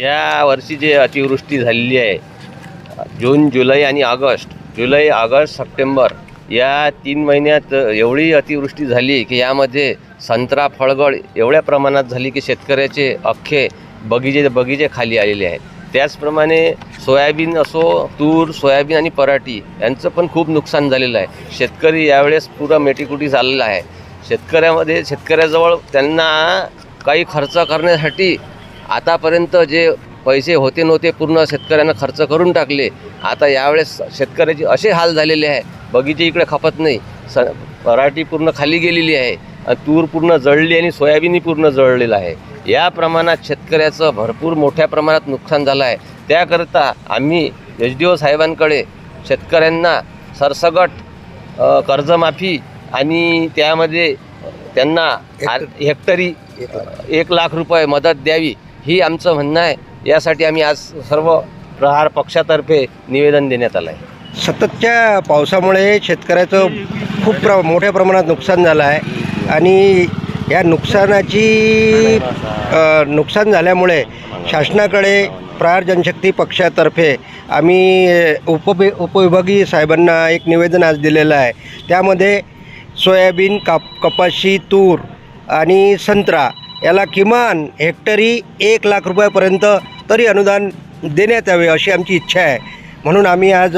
या वर्षी जे अतिवृष्टी झालेली आहे जून जुलै आणि ऑगस्ट जुलै ऑगस्ट सप्टेंबर या तीन महिन्यात एवढी अतिवृष्टी झाली की यामध्ये संत्रा फळगळ एवढ्या प्रमाणात झाली की शेतकऱ्याचे अख्खे बगीचे बगीचे खाली आलेले आहेत. त्याचप्रमाणे सोयाबीन असो तूर सोयाबीन आणि पराठी यांचं पण खूप नुकसान झालेलं आहे. शेतकरी यावेळेस पुरा मेटीकुटी झालेला आहे. शेतकऱ्यामध्ये शेतकऱ्याजवळ त्यांना काही खर्च करण्यासाठी आतापर्यंत जे पैसे होते नव्हते पूर्ण शेतकऱ्यांना खर्च करून टाकले. आता यावेळेस शेतकऱ्याचे असे हाल झालेले आहे. बगीचे इकडे खपत नाही. स पराठी पूर्ण खाली गेलेली आहे. तूर पूर्ण जळली आणि सोयाबीनही पूर्ण जळलेलं आहे. या प्रमाणात शेतकऱ्याचं भरपूर मोठ्या प्रमाणात नुकसान झालं आहे. त्याकरता आम्ही एच डी ओ साहेबांकडे शेतकऱ्यांना सरसगट कर्जमाफी आणि त्यामध्ये त्यांना हेक्टरी एक लाख रुपये मदत द्यावी. ही आमचं म्हणणं आहे. यासाठी आम्ही आज सर्व प्रहार पक्षातर्फे निवेदन देण्यात आलं आहे सततच्या पावसामुळे शेतकऱ्याचं खूप प्र मोठ्या प्रमाणात नुकसान झालं आहे. आणि या नुकसानाची अ, नुकसान झाल्यामुळे शासनाकडे प्रहार जनशक्ती पक्षातर्फे आम्ही उपवि उपविभागीय साहेबांना एक निवेदन आज दिलेलं आहे. त्यामध्ये सोयाबीन काप कपाशी तूर आणि संत्रा याला किमान हेक्टरी एक लाख रुपयापर्यंत तरी अनुदान देण्यात यावे अशी आमची इच्छा आहे. म्हणून आम्ही आज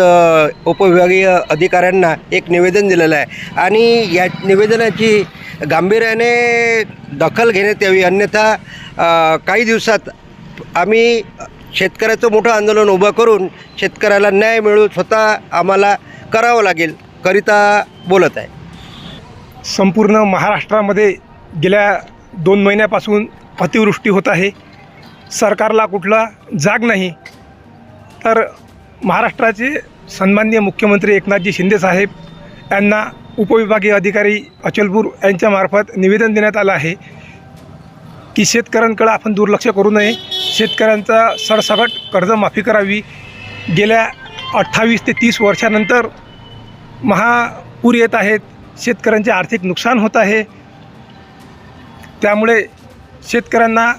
उपविभागीय अधिकाऱ्यांना एक निवेदन दिलेलं आहे. आणि या निवेदनाची गांभीर्याने दखल घेण्यात यावी. अन्यथा काही दिवसात आम्ही शेतकऱ्याचं मोठं आंदोलन उभं करून शेतकऱ्याला न्याय मिळू स्वतः आम्हाला करावं लागेल करिता बोलत आहे. संपूर्ण महाराष्ट्रामध्ये गेल्या दोन महिन्यापासून अतिवृष्टी होत आहे. सरकारला कुठला जाग नाही. तर महाराष्ट्राचे सन्माननीय मुख्यमंत्री एकनाथजी शिंदेसाहेब यांना उपविभागीय अधिकारी अचलपूर यांच्यामार्फत निवेदन देण्यात आलं आहे की शेतकऱ्यांकडं आपण दुर्लक्ष करू नये. शेतकऱ्यांचा सरसकट कर्जमाफी करावी. गेल्या अठ्ठावीस ते तीस वर्षानंतर महापूर येत आहेत. शेतकऱ्यांचे आर्थिक नुकसान होत आहे. त्यामुळे शेतकऱ्यांना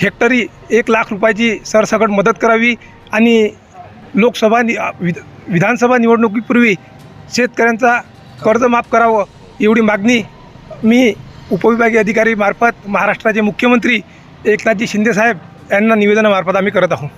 हेक्टरी एक लाख रुपयाची सरसकट मदत करावी आणि लोकसभा नि विध विधानसभा निवडणुकीपूर्वी शेतकऱ्यांचा कर्ज माफ करावं एवढी मागणी मी उपविभागीय अधिकारी मार्फत महाराष्ट्राचे मुख्यमंत्री एकनाथजी शिंदेसाहेब यांना निवेदनामार्फत आम्ही करत आहोत.